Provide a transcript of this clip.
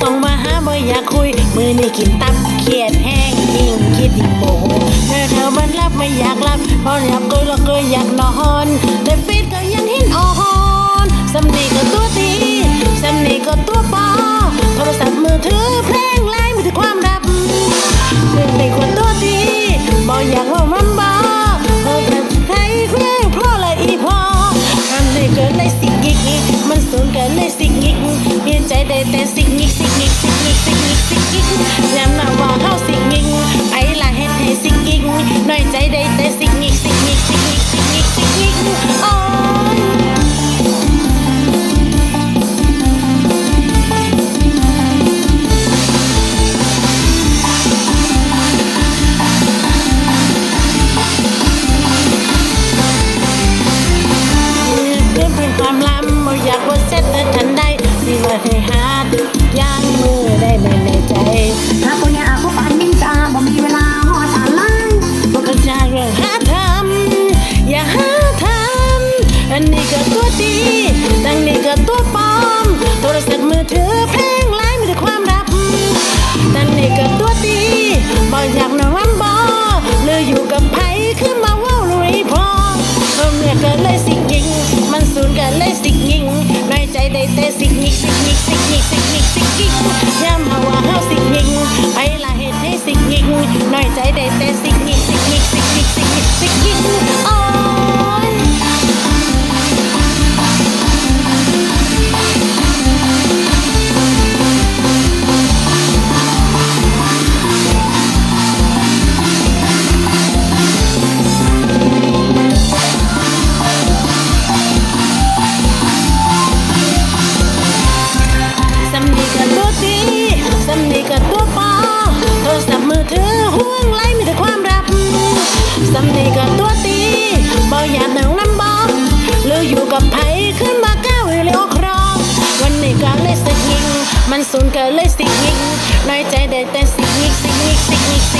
ดีเท่าห้าตาเธอต้องมาหาบ่อยากคุย มือนี่กินตับเครียดแห้งยิ่งคิดยิ่งโมโหเธอเธอมันรับไม่อยากรับเพราะอยากเกยแล้วก็อยาก สูงเกินเลยสิกิกเพียนใจได้แต่สิกิกสิกิกสิกิกสิกิกสิกิกย้ำหน้าว่าเฮาสิกิกไอ้ละเฮ็ดให้สิกิกน้อยใจได้แต่สิกิกสิกิกสิกิกสิกิกสิกิกโอ้ยเพื่อนเป็นความล้ำ นนี้ก็ตัวดีดังนี้ก็ตัวปลอม โทรศัพท์มือถือเพลงไลน์มีแต่ความรับดังนี้ก็ตัวดีบ่อยากนอนบ่หรืออยู่กับไผคือมาว้าลุยพอเออเมื่อเกิดเลยสิยิง มันสูญกันเลยสิยิงในใจได้แต่สิยิกสิยิกสิยิกสิยิกสิยิกย้ำหาว่าเฮาสิยิงไผละเหตุให้สิยิงในใจได้แต่สิยิกสิยิกสิยิกสิยิกสิยิกโอ้ สำนีกับตัวตีบ่อยากนั่งน้ำบอกหรืออยู่กับไผขึ้นมาก้าวเร็วครอง วันนี้ก็เลยสิยิง มันสูญก็เลยสิยิงน้อยใจได้แต่สิยิกสิยิกสิยิกสิยิกสิ